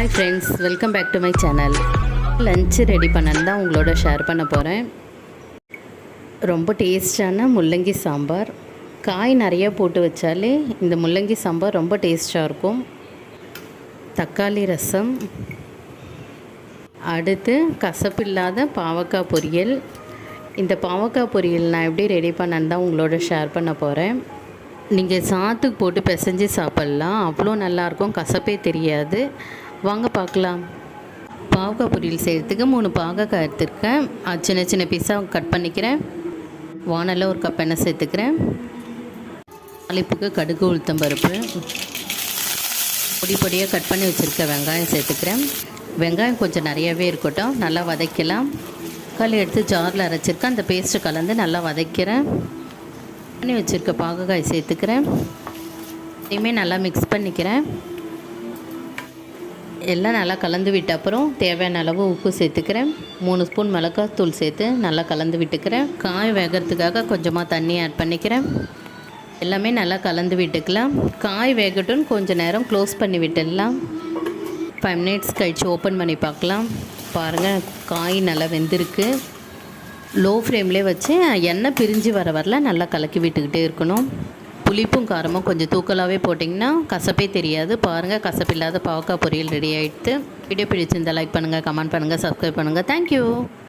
Hi friends welcome back to my channel lunch ready பண்ணது தான் உங்களோட ஷேர் பண்ண போகிறேன் ரொம்ப டேஸ்டான முள்ளங்கி சாம்பார். காய் நிறையா போட்டு வச்சாலே இந்த முள்ளங்கி சாம்பார் ரொம்ப டேஸ்ட்டாக இருக்கும். தக்காளி ரசம். அடுத்து கசப்பில்லாத பாவக்காய் பொரியல். இந்த பாவக்காய் பொரியல் நான் எப்படி ரெடி பண்ணேன்னு தான் உங்களோட ஷேர் பண்ண போகிறேன் நீங்கள் சாத்துக்கு போட்டு பிசைஞ்சு சாப்பிட்லாம். அவ்வளோ நல்லாயிருக்கும் கசப்பே தெரியாது. வாங்க பார்க்கலாம். பாவக்காய் பொரியல் செய்கிறதுக்கு மூணு பாவக்காய் எடுத்துருக்கேன். அது சின்ன சின்ன பீஸாக கட் பண்ணிக்கிறேன். வானலில் ஒரு கப் எண்ணெய் சேர்த்துக்கிறேன். தாளிப்புக்கு கடுகு உளுத்தம் பருப்பு. பொடி பொடியாக கட் பண்ணி வச்சுருக்க வெங்காயம் சேர்த்துக்கிறேன். வெங்காயம் கொஞ்சம் நிறையவே இருக்கட்டும். நல்லா வதக்கலாம். தக்காளி எடுத்து ஜாரில் அரைச்சிருக்கேன். அந்த பேஸ்ட்டு கலந்து நல்லா வதக்கிறேன். பண்ணி வச்சுருக்க பாகக்காய் சேர்த்துக்கிறேன். இதையுமே நல்லா மிக்ஸ் பண்ணிக்கிறேன். எல்லாம் நல்லா கலந்து விட்ட அப்புறம் தேவையான அளவு உப்பு சேர்த்துக்கிறேன். மூணு ஸ்பூன் மிளகாய் தூள் சேர்த்து நல்லா கலந்து விட்டுக்கிறேன். காய் வேகிறதுக்காக கொஞ்சமாக தண்ணி ஆட் பண்ணிக்கிறேன். எல்லாமே நல்லா கலந்து விட்டுக்கலாம். காய் வேகட்டும் கொஞ்சம் நேரம் க்ளோஸ் பண்ணி விட்டுடலாம். ஃபைவ் மினிட்ஸ் கழித்து ஓப்பன் பண்ணி பார்க்கலாம். பாருங்கள் காய் நல்லா வெந்திருக்கு. லோ ஃப்ளேம்லேயே வச்சு எண்ணெய் பிரிஞ்சு வர வரல நல்லா கலக்கி விட்டுக்கிட்டே இருக்கணும். புளிப்பும் காரமும் கொஞ்சம் தூக்கலாகவே போட்டிங்கன்னா கசப்பே தெரியாது. பாருங்கள் கசப்பில்லாத பாவக்காய் பொரியல் ரெடி ஆகிட்டு வீடியோ பிடிச்சிருந்தால் லைக் பண்ணுங்கள் கமெண்ட் பண்ணுங்கள் சப்ஸ்கிரைப் பண்ணுங்கள் தேங்க்யூ